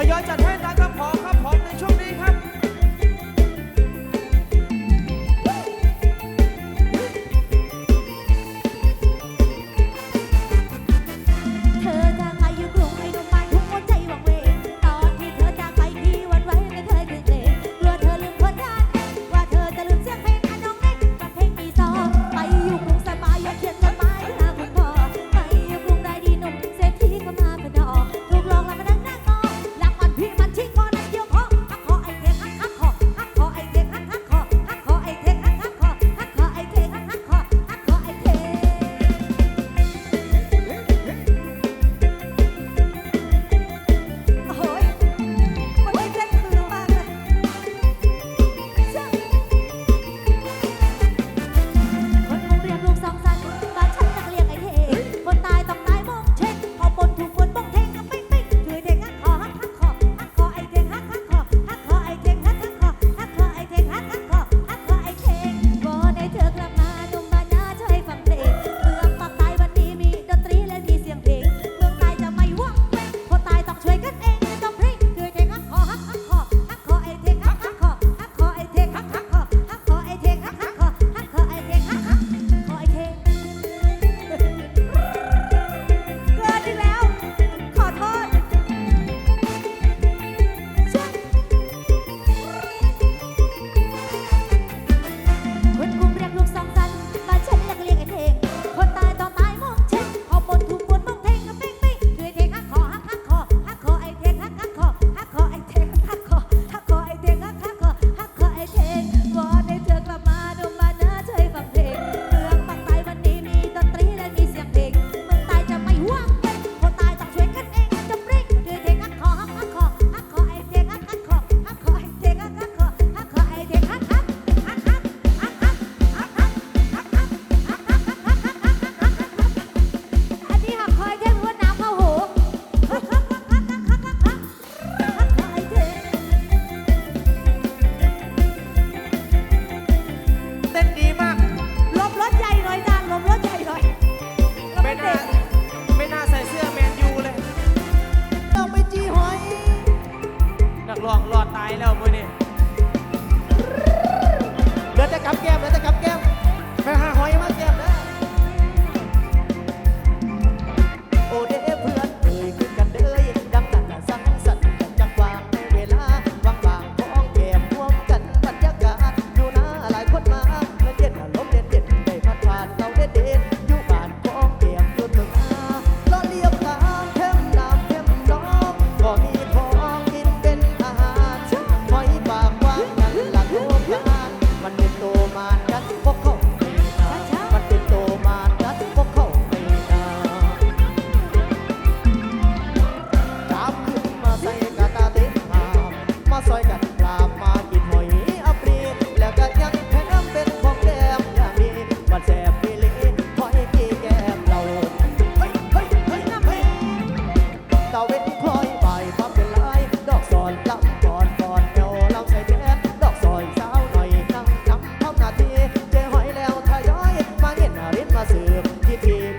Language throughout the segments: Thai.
ทยอยจัดให้ตามคำขอ hermano. Yeah.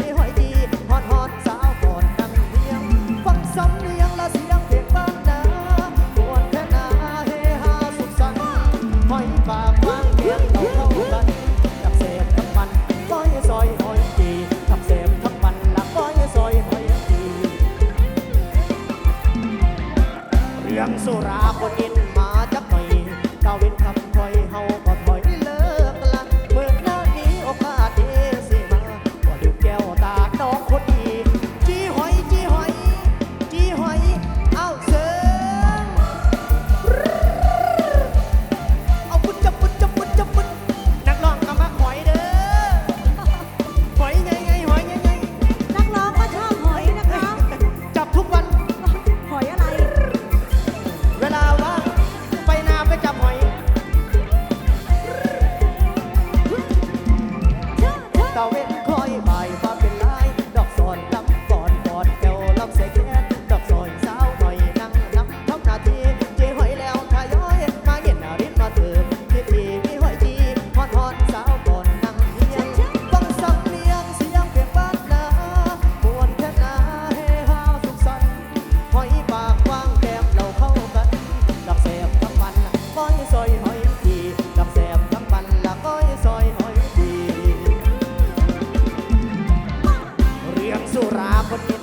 what you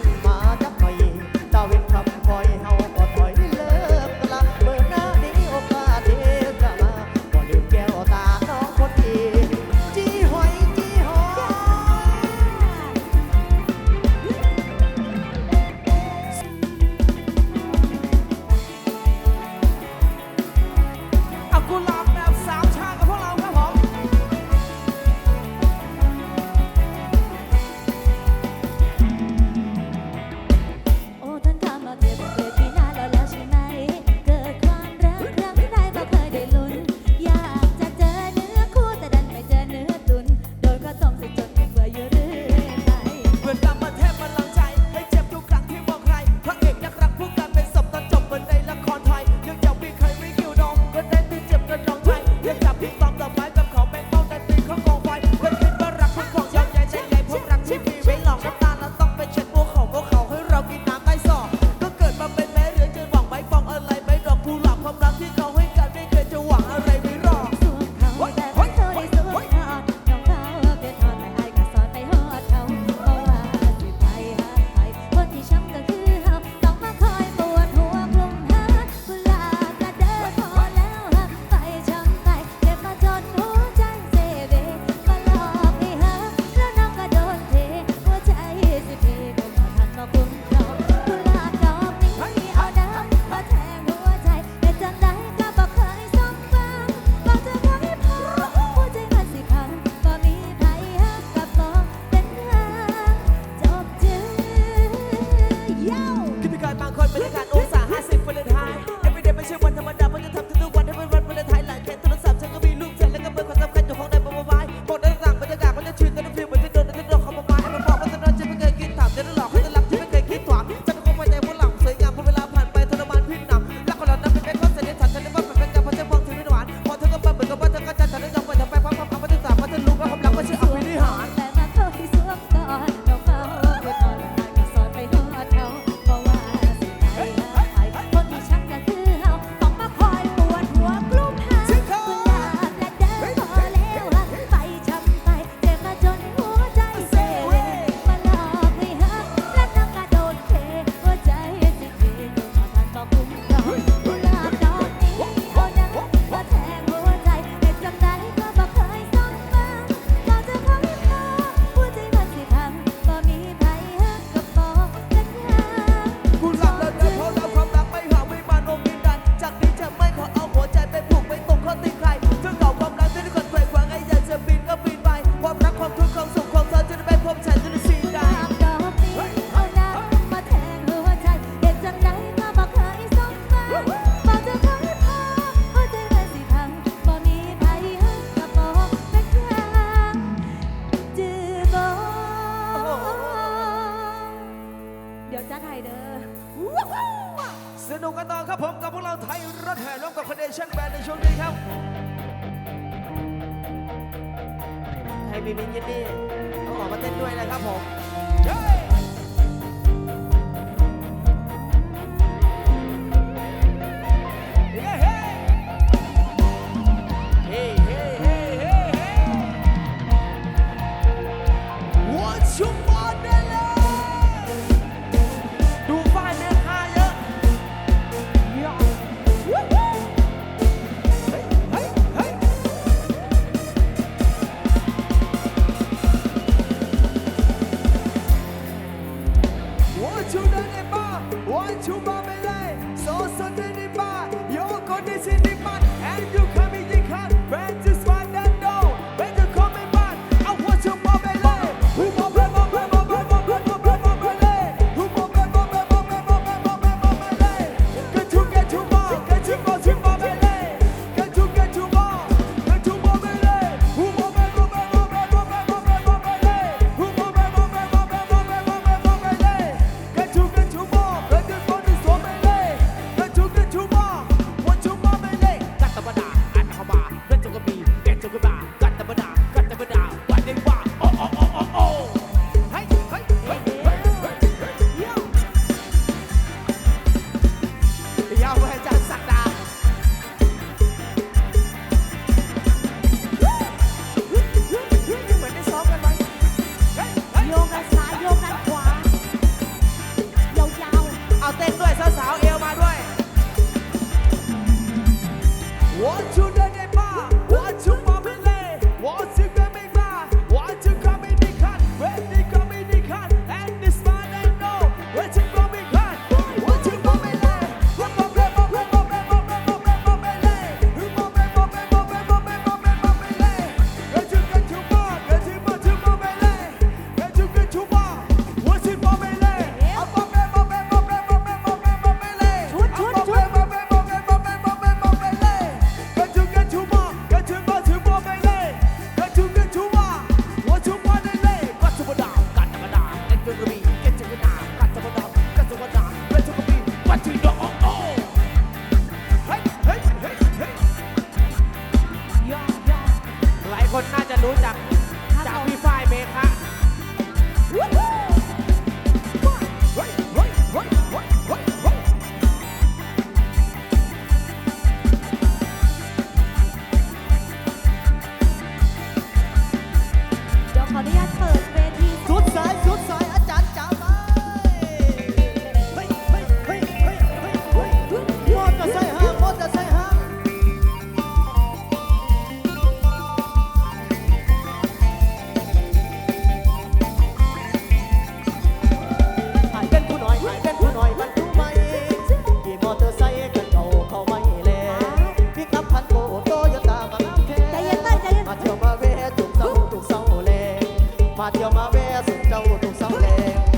ขออนุญาตเปิด มาแวะสุดเจ้าตรงเสาแดง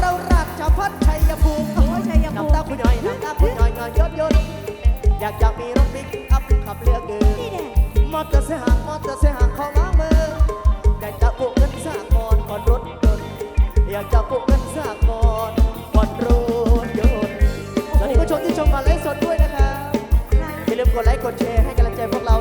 เรารักชาวพัทชัยภูมิโอชัยภูมิน้ำตาคุณหน่อยน้ำตาคุณหน่อยหน่อยยดยดอยากอยากมีรถบิ๊กอัพขับเรือเกินมอเตอร์เสียหางมอเตอร์เสียหางของล้างมืออยากจะปลุกเงินสร้าก่อนก่อนรถยนต์อยากจะปลุกเงินสร้าก่อนก่อนรถยนต์ตอนนี้ผู้ชมที่ชมมาไลฟ์สดด้วยนะครับอย่าลืมกดไลค์กดแชร์ให้กำลังใจพวกเรา